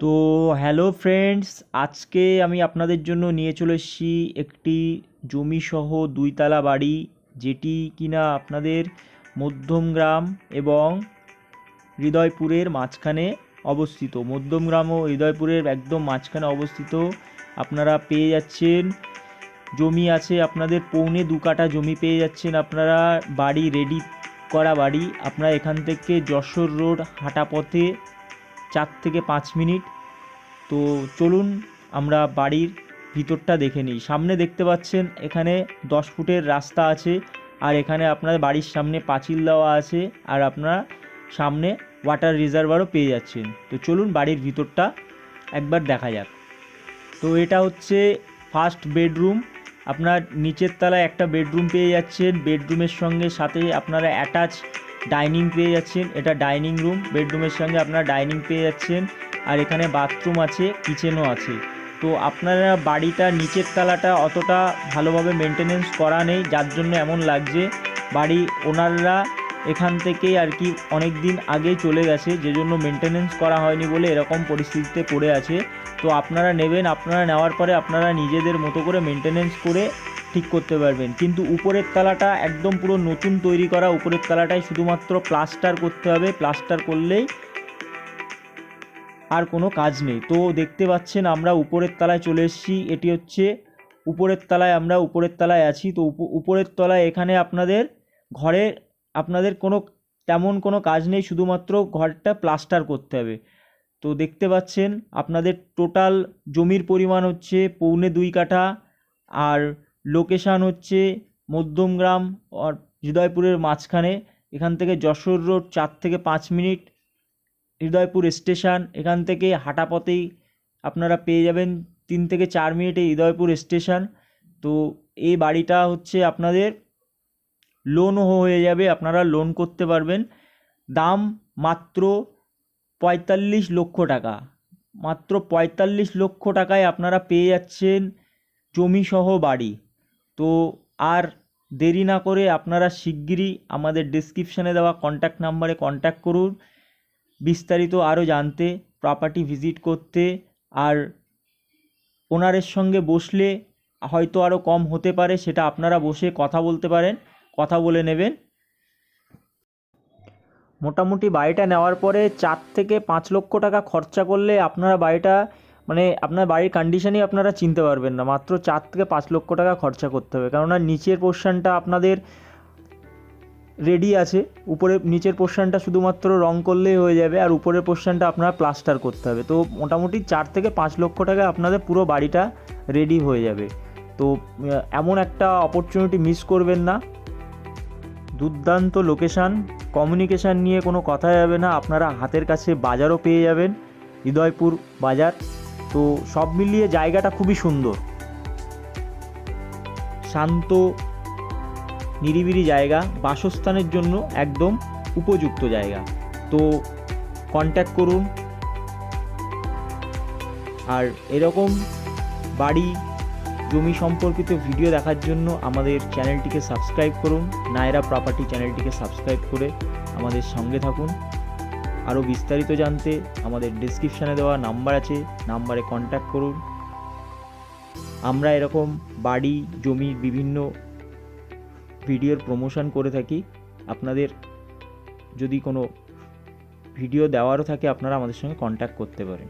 তো hello friends, আজকে আমি আপনাদের জন্য নিয়ে চলে এসেছি একটি জমিসহ দুইতলা বাড়ি, যেটি কিনা আপনাদের মধ্যমগ্রাম এবং হৃদয়পুরের মাঝখানে অবস্থিত। মধ্যমগ্রাম ও হৃদয়পুরের একদম মাঝখানে অবস্থিত। আপনারা পেয়ে যাচ্ছেন, জমি আছে আপনাদের পৌনে দু কাঠা জমি পেয়ে যাচ্ছেন আপনারা, বাড়ি রেডি করা বাড়ি। আপনারা এখান থেকে যশোর রোড হাঁটা পথে চার থেকে পাঁচ মিনিট। তো চলুন আমরা বাড়ির ভিতরটা দেখে নিই। সামনে দেখতে পাচ্ছেন এখানে দশ ফুটের রাস্তা আছে আর এখানে আপনার বাড়ির সামনে পাঁচিল দেওয়া আছে আর আপনারা সামনে ওয়াটার রিজার্ভারও পেয়ে যাচ্ছেন। তো চলুন বাড়ির ভিতরটা একবার দেখা যাক। তো এটা হচ্ছে ফার্স্ট বেডরুম। আপনার নিচের তলায় একটা বেডরুম পেয়ে যাচ্ছেন। বেডরুমের সঙ্গে সাথে আপনারা অ্যাটাচ ডাইনিং পেয়ে যাচ্ছেন। এটা ডাইনিং রুম। বেডরুমের সঙ্গে আপনারা ডাইনিং পেয়ে যাচ্ছেন। আর এখানে বাথরুম আছে, কিচেনও আছে। তো আপনারা বাড়িটা, নিচের তলাটা অতটা ভালোভাবে মেনটেনেন্স করা নেই। যার জন্য এমন লাগছে, বাড়ি ওনাররা এখান থেকে আর কি অনেক দিন আগেই চলে গেছে যে জন্য মেনটেনেন্স করা হয়নি বলে এরকম পরিস্থিতিতে পড়ে আছে। তো আপনারা নেবেন, আপনারা নেওয়ার পরে আপনারা নিজেদের মতো করে মেনটেনেন্স করে ঠিক করতে পারবেন। কিন্তু উপরের তলাটা একদম পুরো নতুন তৈরি করা, উপরের তলাটায় শুধুমাত্র প্লাস্টার করতে হবে। প্লাস্টার করলেই আর কোনো কাজ নেই। তো দেখতে পাচ্ছেন আমরা উপরের তলায় চলে এসেছি। এটি হচ্ছে উপরের তলায়, আমরা উপরের তলায় আছি। তো উপ- উপরের তলায় এখানে আপনাদের ঘরে আপনাদের কোনো তেমন কোনো কাজ নেই, শুধুমাত্র ঘরটা প্লাস্টার করতে হবে। তো দেখতে পাচ্ছেন, আপনাদের টোটাল জমির পরিমাণ হচ্ছে পৌনে দুই কাঠা, আর লোকেশান হচ্ছে মধ্যমগ্রাম হৃদয়পুরের মাঝখানে। এখান থেকে যশোর রোড চার থেকে পাঁচ মিনিট। হৃদয়পুর স্টেশন এখান থেকে হাঁটা পথেই আপনারা পেয়ে যাবেন তিন থেকে চার মিনিটে হৃদয়পুর স্টেশন তো এই বাড়িটা হচ্ছে আপনাদের লোনও হয়ে যাবে, আপনারা লোন করতে পারবেন। দাম মাত্র পঁয়তাল্লিশ লক্ষ টাকা। মাত্র পঁয়তাল্লিশ লক্ষ টাকায় আপনারা পেয়ে যাচ্ছেন জমিসহ বাড়ি। তো আর দেরি না করে আপনারা শিগগিরই আমাদের ডিসক্রিপশানে দেওয়া কন্ট্যাক্ট নাম্বারে কন্ট্যাক্ট করুন। বিস্তারিত আরও জানতে প্রপার্টি ভিজিট করতে আর ওনারের সঙ্গে বসলে হয়তো আরও কম হতে পারে, সেটা আপনারা বসে কথা বলতে পারেন। কথা বলে নেবেন। মোটামুটি বাড়িটা নেওয়ার পরে চার থেকে পাঁচ লক্ষ টাকা খরচা করলে আপনারা বাড়িটা মানে আপনার বাড়ির কন্ডিশনই আপনারা চিনতে পারবেন না। মাত্র চার থেকে পাঁচ লক্ষ টাকা খরচা করতে হবে। কেননা নিচের পোর্শনটা আপনাদের রেডি আছে। উপরে, নিচের পোর্শনটা শুধুমাত্র রং করলেই হয়ে যাবে আর উপরের পোর্শনটা আপনারা প্লাস্টার করতে হবে। তো মোটামুটি চার থেকে পাঁচ লক্ষ টাকা আপনাদের পুরো বাড়িটা রেডি হয়ে যাবে। তো, এমন একটা অপরচুনিটি মিস করবেন না। দুর্দান্ত লোকেশান। কমিউনিকেশান নিয়ে কোনো কথা যাবে না। আপনারা হাতের কাছে বাজারও পেয়ে যাবেন। হৃদয়পুর বাজার। তো সব মিলিয়ে জায়গাটা খুবই সুন্দর। শান্ত, নিরিবিলি জায়গা। বাসস্থানের জন্য একদম উপযুক্ত জায়গা। তো কন্ট্যাক্ট করুন। আর এরকম বাড়ি জমি সম্পর্কিত ভিডিও দেখার জন্য আমাদের চ্যানেলটিকে সাবস্ক্রাইব করুন, নায়রা প্রপার্টি চ্যানেলটিকে সাবস্ক্রাইব করে আমাদের সঙ্গে থাকুন। আরও বিস্তারিত জানতে আমাদের ডিসক্রিপশানে দেওয়া নাম্বার আছে নাম্বারে কন্ট্যাক্ট করুন। আমরা এরকম বাড়ি, জমি বিভিন্ন ভিডিওর প্রমোশন করে থাকি। আপনাদের যদি কোনো ভিডিও দেওয়ারও থাকে, আপনারা আমাদের সঙ্গে কন্ট্যাক্ট করতে পারেন।